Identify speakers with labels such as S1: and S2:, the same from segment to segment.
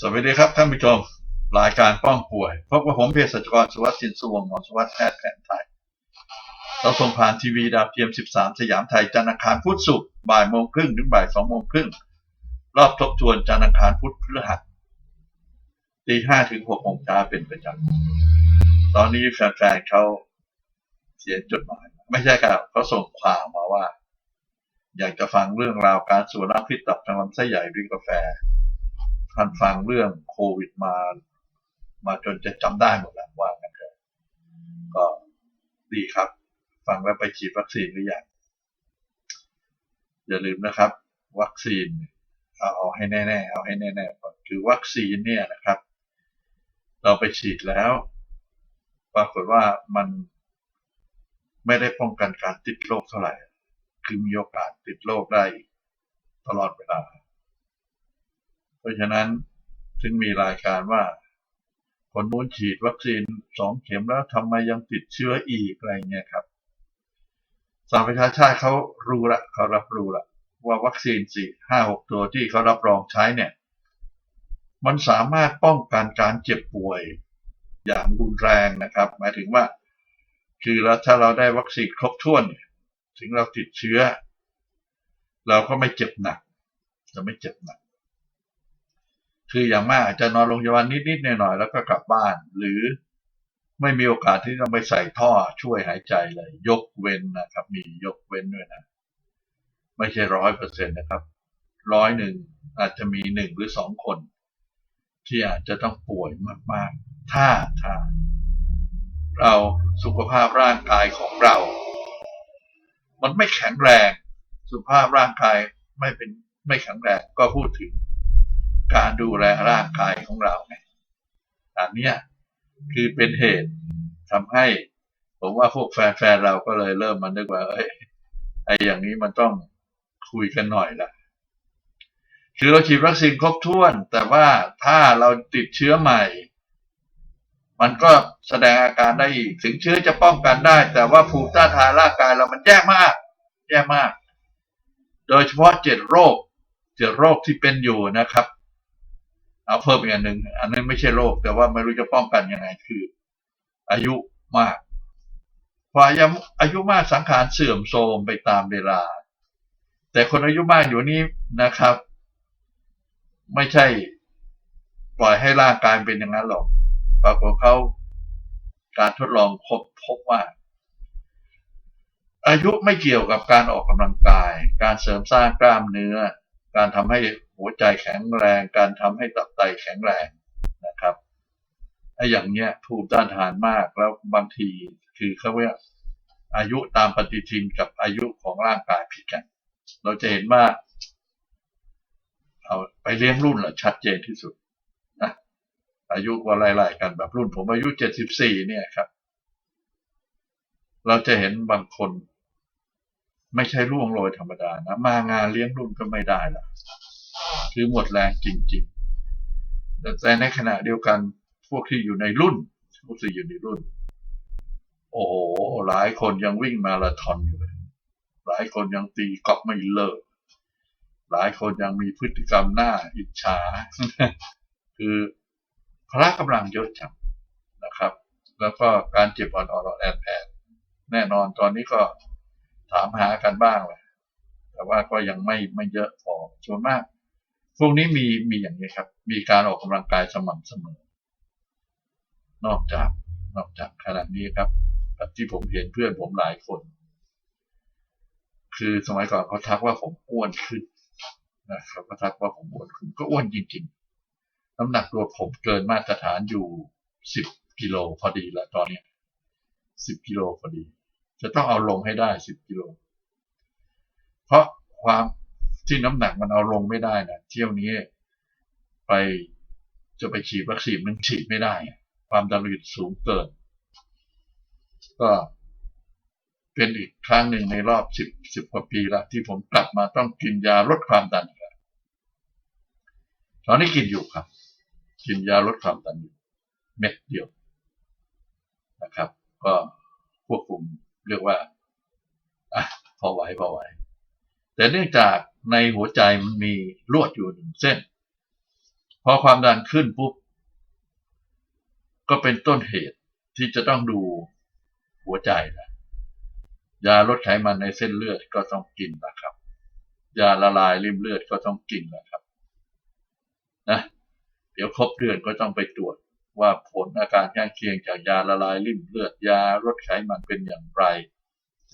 S1: สวัสดีครับท่านผู้ชมรายการป้องป่วยพบกับผมเภสัชกรสุวัสดิ์สินสุวงศ์หมอสุวัสดิ์แพทย์แผนไทย เราส่งผ่านทีวีดาวเทียม 13 สยามไทยจันทร์อังคารพุธศุกร์บ่ายโมงครึ่งถึงบ่ายสองโมงครึ่งรอบทบทวนจันทร์อังคารพุธพฤหัสตีห้าถึงหกโมงเช้าเป็นประจำตอนนี้แฟนๆเขาเขียนจดหมาย ไม่ใช่ครับเขาส่งข่าวมาว่า อยากจะฟังเรื่องราวการสูบน้ำพิษตับทางลำไส้ใหญ่ด้วยกาแฟ ท่านฟังเรื่องโควิดมา มาจนจะจำได้หมดแล้วว่ากันเถอะก็ดีครับ ฟังแล้วไปฉีดวัคซีนหรือยังอย่าลืมนะครับ วัคซีนเอาเอาให้แน่ๆเอาให้แน่ๆก่อนคือวัคซีนเนี่ยนะครับ เราไปฉีดแล้วปรากฏว่ามันไม่ได้ป้องกันการติดโรคเท่าไหร่ คือมีโอกาสติดโรคได้ตลอดเวลา เพราะฉะนั้นจึงมีรายการว่า คนนู้นฉีดวัคซีนสองเข็มแล้วทำไมยังติดเชื้ออีกอะไรเงี้ยครับสหประชาชาติเขารู้ละเขารับรู้ละว่าวัคซีนสี่ห้าหกตัวที่เขารับรองใช้เนี่ย มันสามารถป้องกันการเจ็บป่วยอย่างรุนแรงนะครับ หมายถึงว่า คือแล้วถ้าเราได้วัคซีนครบถ้วนถึงเราติดเชื้อ เราก็ไม่เจ็บหนักจะไม่เจ็บหนัก คืออย่างมากอาจจะนอนโรงพยาบาลนิดๆหน่อยๆแล้วก็กลับบ้าน หรือไม่มีโอกาสที่ต้องไปใส่ท่อช่วยหายใจเลย ยกเว้นนะครับ มียกเว้นด้วยนะ ไม่ใช่ร้อยเปอร์เซ็นต์นะครับร้อยหนึ่งอาจจะมีหนึ่งหรือสองคน ที่อาจจะต้องป่วยมากๆ ถ้าถ้าเราสุขภาพร่างกายของเรา มันไม่แข็งแรง สุขภาพร่างกายไม่เป็นไม่แข็งแรงก็พูดถึง การดูแลร่างกายของเราไงอันเนี้ยคือเป็นเหตุทำให้ ผมว่าพวกแฟนๆเราก็เลยเริ่มมันนึกว่า เอ้ยไอ้อย่างนี้มันต้องคุยกันหน่อยละคือเราฉีดวัคซีนครบถ้วน แต่ว่าถ้าเราติดเชื้อใหม่ มันก็แสดงอาการได้อีก ถึงเชื้อจะป้องกันได้ แต่ว่าภูมิต้านทานร่างกายเรามันแย่มาก แย่มาก โดยเฉพาะเจ็ดโรคเจ็ดโรคที่เป็นอยู่นะครับ เอาเพิ่มอีกอันหนึ่งอันนั้นไม่ใช่โรคแต่ว่าไม่รู้จะป้องกันยังไงคือ อายุมากพออายุอายุมากสังขารเสื่อมโทรมไปตามเวลา แต่คนอายุมากอยู่นี้นะครับ ไม่ใช่ปล่อยให้ร่างกายเป็นอย่างนั้นหรอกปรากฏเขาการทดลองพบพบว่า อายุไม่เกี่ยวกับการออกกำลังกาย การเสริมสร้างกล้ามเนื้อ การทำให้ หัวใจแข็งแรง การทำให้ตับไตแข็งแรงนะครับไอ้อย่างเนี้ยภูมิต้านทานมากแล้วบางทีคือเขาเรียกอายุตามปฏิทินกับอายุของร่างกายผิดกัน เราจะเห็นว่าเอาไปเลี้ยงรุ่นแหละชัดเจนที่สุดนะอายุว่าไล่ๆกันแบบรุ่น ผมอายุเจ็ดสิบสี่เนี่ยครับ เราจะเห็นบางคน ไม่ใช่ร่วงโรยธรรมดานะ มางานเลี้ยงรุ่นก็ไม่ได้ละ คือหมดแรงจริงๆ แต่ในขณะเดียวกันพวกที่อยู่ในรุ่น พวกที่อยู่ในรุ่น โอ้โห หลายคนยังวิ่งมาราธอนอยู่เลย หลายคนยังตีกอล์ฟไม่เลิก หลายคนยังมีพฤติกรรมหน้าอิจฉา คือพละกำลังเยอะจังนะครับ แล้วก็การเจ็บอ่อนอ่อนแอดแอดแน่นอนตอนนี้ก็ถามหากันบ้างแหละแต่ว่าก็ยังไม่ไม่เยอะพอส่วนมาก พวกนี้มีมีอย่างนี้ครับ มีการออกกำลังกายสม่ำเสมอ นอกจากนอกจากขนาดนี้ครับแบบที่ผมเห็นเพื่อนผมหลายคน คือสมัยก่อนเขาทักว่าผมอ้วนขึ้นนะครับเขาทักว่าผมอ้วนขึ้นก็อ้วนจริงๆ น้ำหนักตัวผมเกินมาตรฐานอยู่สิบกิโลพอดีแล้วตอนนี้สิบกิโลพอดี จะต้องเอาลงให้ได้สิบกิโล เพราะความ ที่น้ำหนักมันเอาลงไม่ได้นะเที่ยวนี้ไปจะไปฉีดวัคซีนมันฉีดไม่ได้ ความดันโลหิตสูงเกิน ก็เป็นอีกครั้งหนึ่งในรอบสิบสิบกว่าปีละที่ผมกลับมาต้องกินยาลดความดันแล้วตอนนี้กินอยู่ครับ กินยาลดความดันอยู่เม็ดเดียวนะครับ ก็ควบคุมเรียกว่าอะพอไหวพอไหว แต่เนื่องจาก ในหัวใจมันมีลวดอยู่หนึ่งเส้น พอความดันขึ้นปุ๊บ ก็เป็นต้นเหตุที่จะต้องดูหัวใจนะยาลดไขมันในเส้นเลือดก็ต้องกินนะครับ ยาละลายริมเลือดก็ต้องกินนะครับนะเดี๋ยวครบเดือนก็ต้องไปตรวจว่าผลอาการข้างเคียงจากยาละลายริ่มเลือดยาลดไขมันเป็นอย่างไร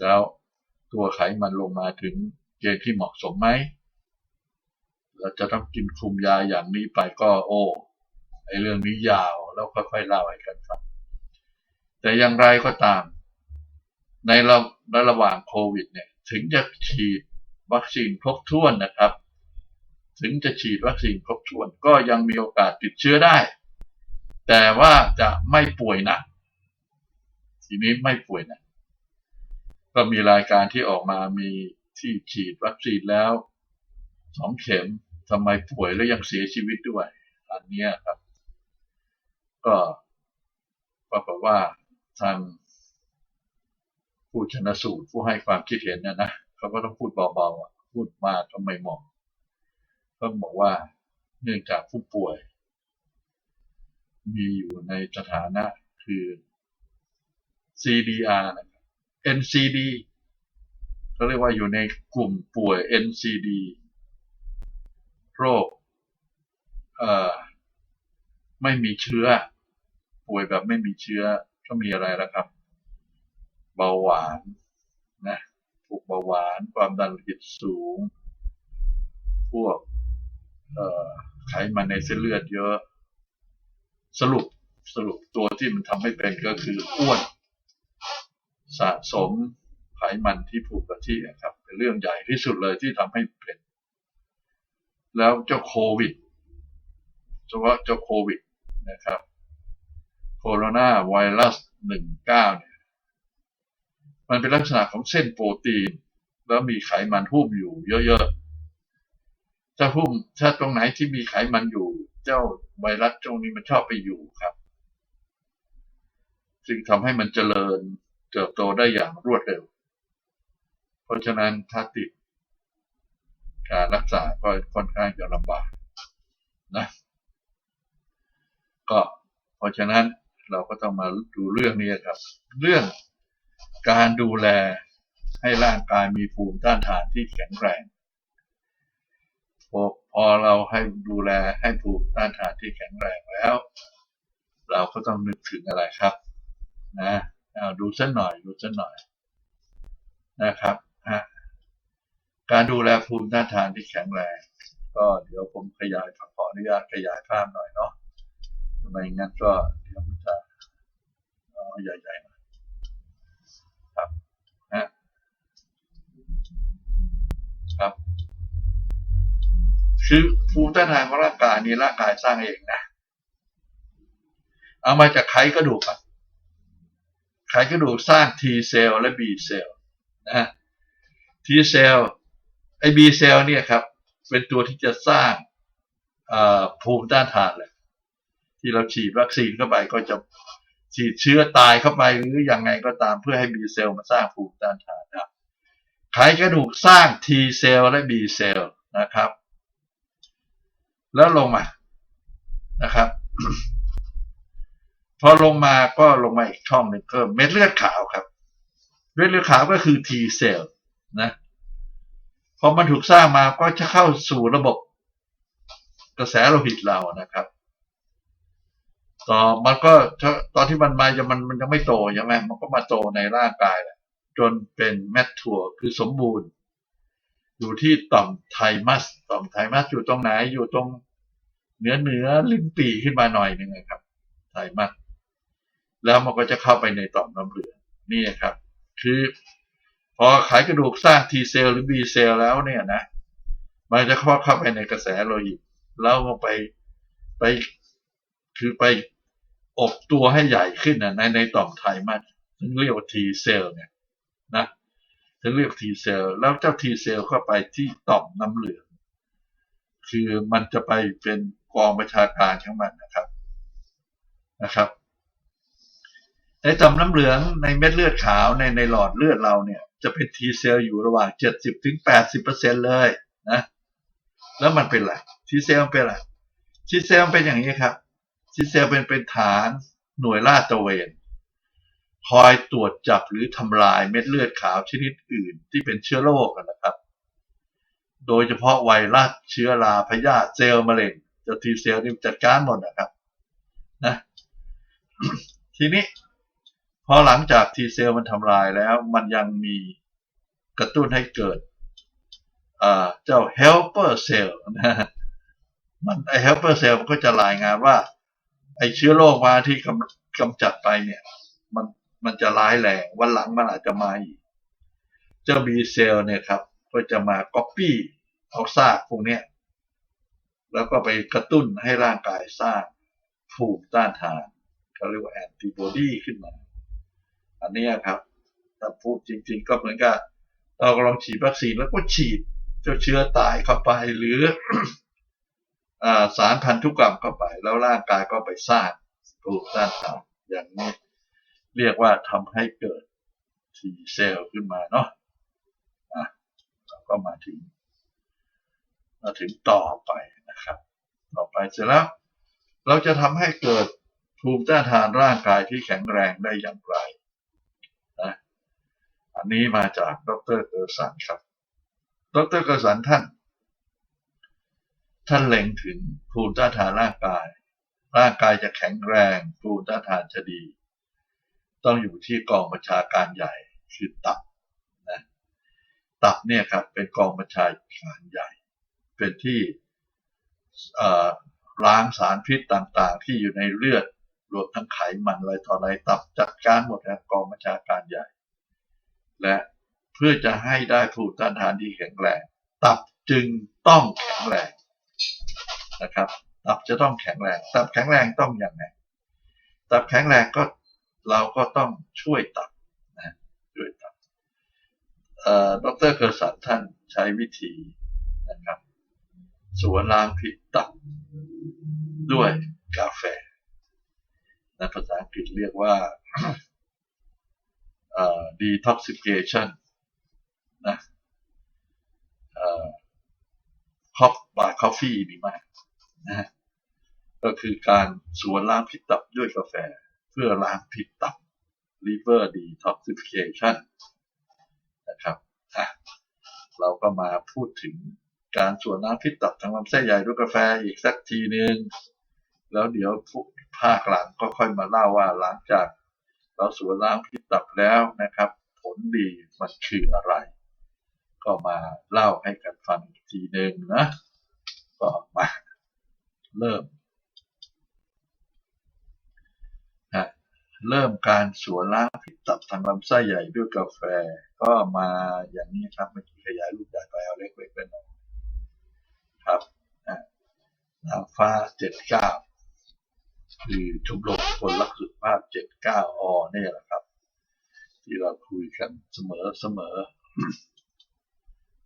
S1: แล้วตัวไขมันลงมาถึง เกณฑ์ที่เหมาะสมไหมเราจะต้องกินคุมยาอย่างนี้ไปก็โอ้ไอเรื่องนี้ยาวแล้วค่อยๆเล่าให้กันฟังแต่อย่างไรก็ตาม ในระในระหว่างโควิดเนี่ยถึงจะฉีดวัคซีนครบถ้วนนะครับ ถึงจะฉีดวัคซีนครบถ้วนก็ยังมีโอกาสติดเชื้อได้ แต่ว่าจะไม่ป่วยหนักทีนี้ไม่ป่วยหนักก็มีรายการที่ออกมามี ที่ฉีดวัคซีนแล้วสองเข็มทำไมป่วยแล้วยังเสียชีวิตด้วย อันนี้ครับ ก็ปรากฏว่าทางผู้ชนะสูตรผู้ให้ความคิดเห็นเนี่ยนะเขาก็ต้องพูดเบาๆพูดมากก็ไม่เหมาะก็บอกว่าเนื่องจากผู้ป่วย มีอยู่ในสถานะคือ CDR นะครับ NCD เขาเรียกว่าอยู่ในกลุ่มป่วย NCD โรคเอ่อไม่มีเชื้อ ป่วยแบบไม่มีเชื้อก็มีอะไรแล้วครับ เบาหวานนะพวกเบาหวานความดันโลหิตสูง พวกไขมันในเส้นเลือดเยอะ สรุปสรุปตัวที่มันทำให้เป็นก็คืออ้วน สะสม ไขมันที่ผูกกับที่ครับ เป็นเรื่องใหญ่ที่สุดเลยที่ทำให้เป็น แล้วเจ้าโควิดเฉพาะเจ้าโควิดนะครับโคโรนาไวรัสหนึ่งเก้าเนี่ยมันเป็นลักษณะของเส้นโปรตีน แล้วมีไขมันหุ้มอยู่เยอะๆถ้าหุ้มถ้าตรงไหนที่มีไขมันอยู่ เจ้าไวรัสตรงนี้มันชอบไปอยู่ครับจึงทำให้มันเจริญเติบโตได้อย่างรวดเร็ว ราะฉะนั้นถ้าติดการรักษาก็ค่อนข้างจะลำบากนะก็เพราะฉะนั้นเราก็ต้องมาดูเรื่องนี้ครับ เรื่องการดูแลให้ร่างกายมีภูมิต้านทานที่แข็งแรงพอพอเราให้ดูแลให้ภูมิต้านทานที่แข็งแรงแล้ว เราก็ต้องนึกถึงอะไรครับ นะเอาดูสักหน่อยดูสักหน่อยนะครับ ฮะการดูแลภูมิต้านทานที่แข็งแรง ก็เดี๋ยวผมขยายขออนุญาตขยายภาพหน่อยเนาะทำไมงั้นก็เดี๋ยวมันจะเอใหญ่ๆหน่อยครับฮะครับ คือภูมิต้านทานของร่างกายนี่ร่างกายสร้างเองนะ เอามาจากไขกระดูกอะไขกระดูกสร้าง T เซลล์และ B เซลล์นะ T เซลล์ไอ B เซลล์เนี่ยครับ เป็นตัวที่จะสร้างภูมิต้านทานแหละที่เราฉีดวัคซีนเข้าไปก็จะฉีดเชื้อตายเข้าไปหรืออยังไงก็ตามเพื่อให้ B เซลล์มาสร้างภูมิต้านทานนะไขกระดูกสร้าง T เซลล์และ B เซลล์นะครับ แล้วลงมานะครับ พอลงมาก็ลงมาอีกช่องหนึ่งก็เม็ดเลือดขาวครับ เม็ดเลือดขาวก็คือ T เซลล์ นะพอมันถูกสร้างมาก็จะเข้าสู่ระบบกระแสโลหิตเรานะครับ ต่อมันก็ตอนที่มันมาจะมันมันยังไม่โตใช่ไหมมันก็มาโตในร่างกายแหละจนเป็นแมททัวคือสมบูรณ์ อยู่ที่ต่อมไทมัส ต่อมไทมัสอยู่ตรงไหนอยู่ตรงเนื้อเนื้อลิ้นปีขึ้นมาหน่อยหนึ่งครับไทมัสแล้วมันก็จะเข้าไปในต่อมน้ำเหลืองนี่ครับ คือ พอไขกระดูกสร้าง T เซลหรือ B เซลแล้วเนี่ยนะ มันจะเข้าเข้าไปในกระแสโลหิตแล้วก็ไปไปคือไปอบตัวให้ใหญ่ขึ้นนะในในต่อมไทมัสซึ่งเรียกว่า T เซลเนี่ยนะถึงเรียก T เซลแล้วเจ้า T เซลเข้าไปที่ต่อมน้ำเหลือง คือมันจะไปเป็นกองประชาการของมันนะครับนะครับในต่อมน้ำเหลืองในเม็ดเลือดขาวในในหลอดเลือดเราเนี่ย จะเป็น T เซลล์อยู่ระหว่าง 70ถึง80%เลยนะแล้วมันเป็นอะไร T เซลล์เป็นอะไร T ซีเซลเป็นอย่างนี้ครับซีเซลเป็นเป็นฐานหน่วยลาดตระเวน คอยตรวจจับหรือทำลายเม็ดเลือดขาวชนิดอื่น ที่เป็นเชื้อโรคนะครับ โดยเฉพาะไวรัสเชื้อราพยาธิเซลล์มะเร็งจ้าทีเซลนี่จัดการหมดนะครับนะทีนี้ พอหลังจากทีเซลมันทำลายแล้วมันยังมีกระตุ้นให้เกิดเจ้า helper cell นะมันไอ helper cell มันก็จะรายงานว่า ไอเชื้อโรคมาที่กำกำจัดไปเนี่ยมันมันจะร้ายแรงวันหลังมันอาจจะมาอีก เจ้า B เซลล์เนี่ยครับ ก็จะมา copy เอาซากพวกเนี้ยแล้วก็ไปกระตุ้นให้ร่างกายสร้างภูมิต้านทานเขาเรียกว่าแอนติบอดีขึ้นมา อันนี้ครับถ้าพูดจริง ๆ ก็เหมือนกับเรากำลังฉีดวัคซีนแล้วก็ฉีดเจ้าเชื้อตายเข้าไปหรืออสารพันธุกรรมเข้าไป แล้วร่างกายก็ไปสร้างภูมิต้านทานอย่างนี้เรียกว่าทำให้เกิด T เซลขึ้นมาเนาะอะเราก็มาถึงมาถึงต่อไปนะครับ ต่อไปเสร็จแล้ว เราจะทำให้เกิดภูมิต้านทานร่างกายที่แข็งแรงได้อย่างไร อันนี้มาจากดรเกอร์สันครับ ดรเกอร์สันท่าน ท่านเล็งถึงภูมิต้านทานร่างกาย ร่างกายจะแข็งแรงภูมิต้านทานจะดี ต้องอยู่ที่กองบัญชาการใหญ่คือตับนะตับเนี่ยครับเป็นกองบัญชาการใหญ่ เป็นที่ล้างสารพิษต่างๆ ที่อยู่ในเลือดรวมทั้งไขมันอะไรต่ออะไรตับจัดการหมดนะกองบัญชาการใหญ่ และเพื่อจะให้ได้ภูมิต้านทานที่แข็งแรงตับจึงต้องแข็งแรงนะครับ ตับจะต้องแข็งแรง ตับแข็งแรงต้องอย่างไรตับแข็งแรงก็เราก็ต้องช่วยตับนะช่วยตับเอ่อดรเกอร์สันท่านใช้วิธีนะครับสวนล้างพิษตับด้วยกาแฟในภาษาอังกฤษเรียกว่า detoxification นะเอ่อ cop by coffee ดีมากนะก็คือการสวนล้างพิษตับด้วยกาแฟ เพื่อล้างพิษตับ liver detoxification นะครับเราก็มาพูดถึงการสวนน้ำพิษตับทางลำไส้ใหญ่ด้วยกาแฟอีกสักทีหนึ่งแล้วเดี๋ยวภาคหลังก็ค่อยมาเล่าว่าหลังจาก เราสวนล้างพิษตับแล้วนะครับ ผลดีมันคืออะไร ก็มาเล่าให้กันฟังอีกทีหนึ่งนะ ก็มาเริ่มนะเริ่มการสวนล้างพิษตับทางลำไส้ใหญ่ด้วยกาแฟ ก็มาอย่างนี้ครับเมื่อกี้ขยายรูปใหญ่ไปเอาเล็กๆไปหน่อยครับนะนาฟ้าเจ็ดเก้า คือชมรมคนรักสุขภาพเจ็ดเก้าอเนี่ยแหละครับ ที่เราคุยกันเสมอเสมอ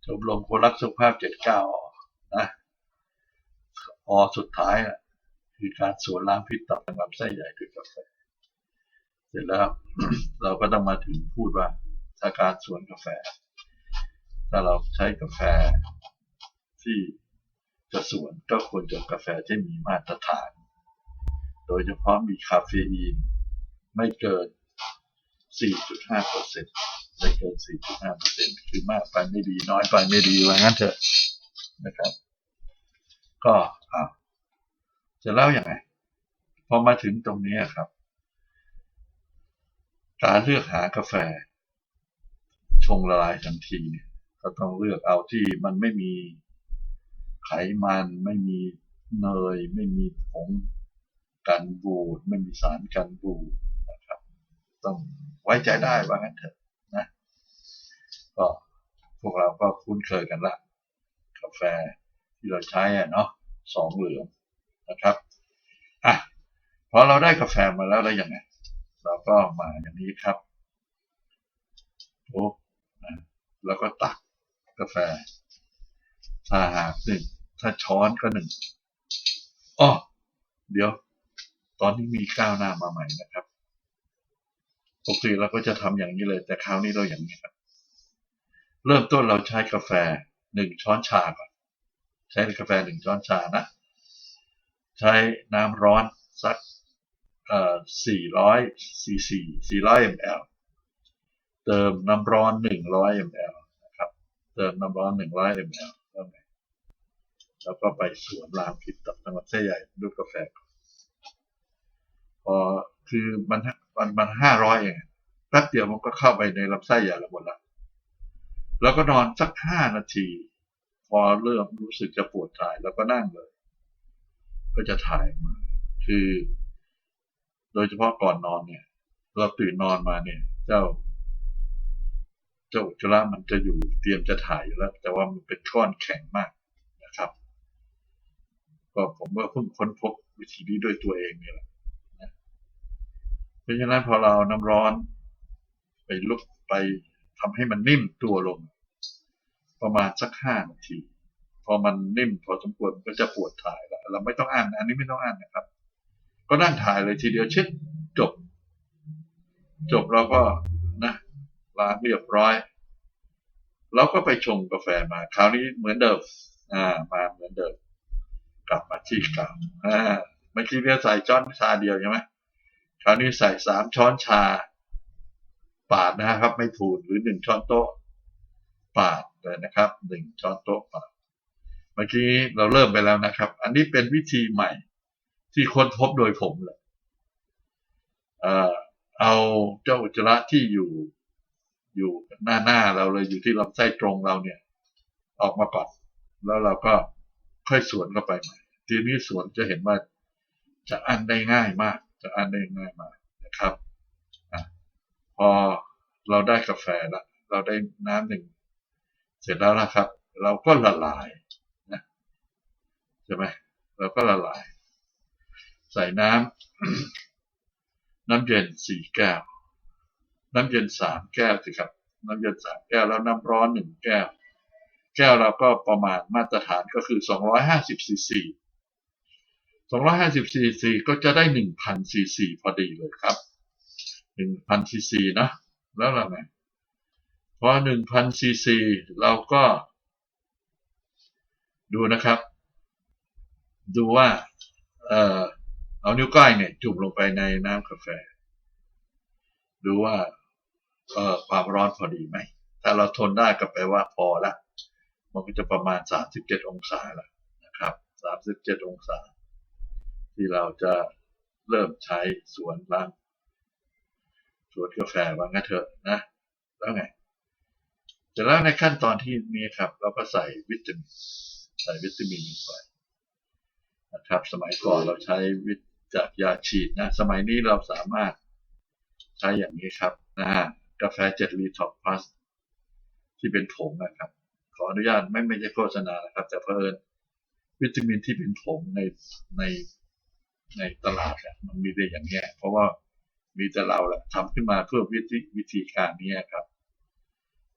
S1: ชมรมคนรักสุขภาพเจ็ดเก้าอนะอสุดท้ายอะคือการสวนล้างพิษตับลำไส้ใหญ่ด้วยกาแฟเสร็จแล้วเราก็ต้องมาถึงพูดว่าถ้าการสวนกาแฟ ถ้าเราใช้กาแฟที่จะสวนก็ควรจะกาแฟที่มีมาตรฐาน โดยเฉพาะมีคาเฟอีน ไม่เกิน 4.5เปอร์เซ็นต์ไม่เกิน 4.5เปอร์เซ็นต์คือมากไปไม่ดีน้อยไปไม่ดีว่างั้นเถอะนะครับ ก็ะจะเล่าอย่างไงพอมาถึงตรงนี้ครับ การเลือกหากาแฟ ชงละลายทันทีเนี่ยก็ต้องเลือกเอาที่มันไม่มีไขมันไม่มีเนย ไม่มีผง กันบูดไม่มีสารกันบูดนะครับ ต้องไว้ใจได้ว่างั้นเถอะนะก็พวกเราก็คุ้นเคยกันละ กาแฟที่เราใช้อะเนาะสองเหลืองนะครับอะพอเราได้กาแฟมาแล้วแล้วยังไงเราก็มาอย่างนี้ครับโอ้นะแล้วก็ตักกาแฟ ถ้าหากหนึ่งถ้าช้อนก็หนึ่งอ้อเดี๋ยว ตอนนี้มีก้าวหน้ามาใหม่นะครับปกติเราก็จะทำอย่างนี้เลย แต่คราวนี้เราอย่างนี้ครับ เริ่มต้นเราใช้กาแฟหนึ่งช้อนชาก่อนใช้กาแฟหนึ่งช้อนชานะ ใช้น้ำร้อนสักเอ่อ400ซีซี400 ml เติมน้ำร้อน 100 ml นะครับ เติมน้ำร้อน 100 ml แล้วไงแล้วก็ไปสวมรามพิษตับจังหวัดเส้ใหญ่ด้วยกาแฟก่อน พอคือมันมันมันห้าร้อยเองแป๊บเดียวมันก็เข้าไปในลำไส้ใหญ่ล้วหมดละแล้วก็นอนสักห้านาที พอเริ่มรู้สึกจะปวดถ่ายแล้วก็นั่งเลย ก็จะถ่ายมา คือ โดยเฉพาะก่อนนอนเนี่ย เราตื่นนอนมาเนี่ย เจ้า เจ้าอุจจาระมันจะอยู่เตรียมจะถ่ายอยู่แล้ว แต่ว่ามันเป็นก้อนแข็งมากนะครับ ก็ผมว่าเพิ่งค้นพบวิธีนี้ด้วยตัวเองเนี่ยแหละ เพราะฉะนั้นพอเราน้ำร้อน ไปลุกไปทำให้มันนิ่มตัวลง ประมาณสักห้านาที พอมันนิ่มพอสมควรก็จะปวดถ่ายแล้วเราไม่ต้องอ่านอันนี้ไม่ต้องอ่านนะครับ ก็นั่งถ่ายเลยทีเดียวเช็ดจบ จบเราก็นะล้างเรียบร้อยเราก็ไปชงกาแฟมา คราวนี้เหมือนเดิมอ่า มาเหมือนเดิม กลับมาที่เก่าอ่าเมื่อกี้เนี่ยใส่ช้อนชาเดียวใช่ไหม คราวนี้ใส่สามช้อนชา ปาดนะครับ ไม่ถูนหรือหนึ่งช้อนโต๊ะ ปาดเลยนะครับหนึ่งช้อนโต๊ะปาดเมื่อกี้เราเริ่มไปแล้วนะครับ อันนี้เป็นวิธีใหม่ที่ค้นพบโดยผมเลยเอาเจ้าอุจจาระที่อยู่อยู่หน้าหน้าเราเลยอยู่ที่ลำไส้ตรงเราเนี่ย ออกมาก่อน แล้วเราก็ค่อยสวนเข้าไปใหม่ทีนี้สวนจะเห็นว่าจะอันได้ง่ายมาก จะอันได้ง่ายมากนะครับอพอเราได้กาแฟแล้ว เราได้น้ำหนึ่ง เสร็จแล้วนะครับ เราก็ละลายนะใช่ไหมเราก็ละลาย ใส่น้ำน้ำเย็นสี่แก้ว น้ำเย็นสามแก้วสิครับ น้ำเย็นสามแก้วแล้วน้ำร้อนหนึ่งแก้ว แก้วเราก็ประมาณมาตรฐานก็คือ250ซีซี 250ซีซีก็จะได้1,000ซีซีพอดีเลยครับ1,000ซีซีนะ แล้วเราไงพอ1,000ซีซีเราก็ ดูนะครับ ดูว่า เอ่อเอานิ้วก้อยเนี่ยจุ่มลงไปในน้ำกาแฟ ดูว่าเอ่อความร้อนพอดีไหม ถ้าเราทนได้ก็แปลว่าพอละ มันก็จะประมาณ 37 องศาล้วนะครับ 37 องศา ที่เราจะเริ่มใช้สวนล้างสวนกาแฟว่างั้นเถอะนะ แล้วไงเสร็จแล้วในขั้นตอนที่นี้ครับ เราก็ใส่วิตามินใส่วิตามินลงไปนะครับ สมัยก่อนเราใช้วิตจากยาฉีดนะสมัยนี้เราสามารถใช้อย่างนี้ครับนะฮะกาแฟเจ็ดลีท็อปพลัสที่เป็นผงนะครับ ขออนุญาตไม่ไม่ใช่โฆษณานะครับ แต่เพอิญวิตามินที่เป็นผงในใน ในตลาดเนี่ยมันมีแต่อย่างเงี้ย เพราะว่ามีแต่เราแหละทำขึ้นมาเพื่อวิธีวิธีการนี้ครับ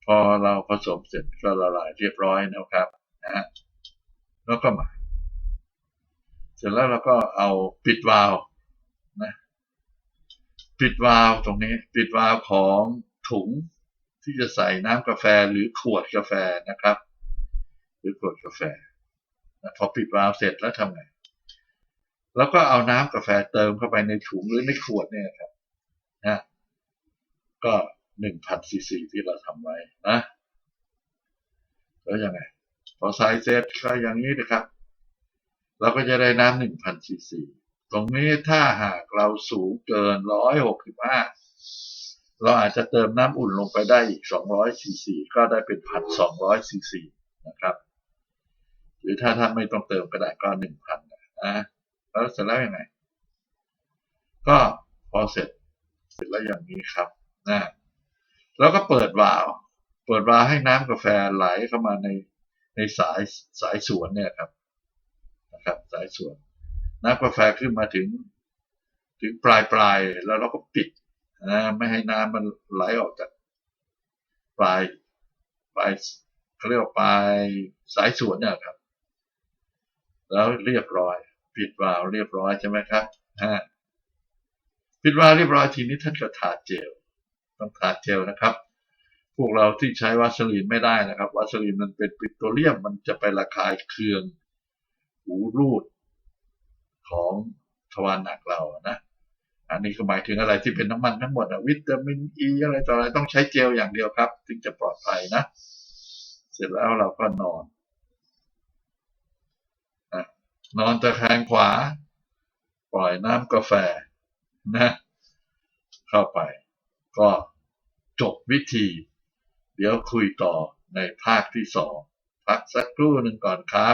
S1: พอเราผสมเสร็จก็ละลายเรียบร้อยนะครับนะฮะแล้วก็มา เสร็จแล้วเราก็เอาปิดวาล์วนะปิดวาล์วตรงนี้ ปิดวาล์วของถุงที่จะใส่น้ำกาแฟหรือขวดกาแฟนะครับ หรือขวดกาแฟนะพอปิดวาล์วเสร็จแล้วทำไง แล้วก็เอาน้ำกาแฟเติมเข้าไปในถุงหรือในขวดเนี่ยครับนะก็หนึ่งพันซีซีที่เราทำไว้นะแล้วยังไง พอใส่เสร็จก็อย่างนี้นะครับ เราก็จะได้น้ำหนึ่งพันซีซีตรงนี้ถ้าหากเราสูงเกินร้อยหกสิบห้าเราอาจจะเติมน้ำอุ่นลงไปได้อีกสองร้อยซีซีก็ได้เป็นพันสองร้อยซีซีนะครับ หรือถ้าท่านไม่ต้องเติมก็ได้ก็หนึ่งพันนะ แล้วเสร็จแล้วยังไง ก็พอเสร็จเสร็จแล้วอย่างนี้ครับนะแล้วก็เปิดวาล์วเปิดวาล์วให้น้ำกาแฟไหลเข้ามาในในสายสายสวนเนี่ยครับนะครับ สายสวน น้ำกาแฟขึ้นมาถึง ถึงปลายปลายแล้วเราก็ปิดนะไม่ให้น้ำมันไหลออกจากปลายปลายเขาเรียกว่าปลายสายสวนเนี่ยครับ แล้วเรียบร้อย ปิดวาล์วเรียบร้อยใช่ไหมครับฮะปิดวาล์วเรียบร้อยทีนี้ท่านก็ทาเจลต้องทาเจลนะครับ พวกเราที่ใช้วาสลีนไม่ได้นะครับวาสลีนมันเป็นปิโตรเลียมมันจะไประคายเคือง หูรูดของทวารหนักเราอะนะอันนี้ก็หมายถึงอะไรที่เป็นน้ำมันทั้งหมดอะวิตามินอีอะไรต่ออะไรต้องใช้เจลอย่างเดียวครับ ถึงจะปลอดภัยนะ เสร็จแล้วเราก็นอน นอนตะแคงขวา ปล่อยน้ำกาแฟนะ เข้าไป ก็จบวิธี เดี๋ยวคุยต่อในภาคที่สองพักสักครู่หนึ่งก่อนครับ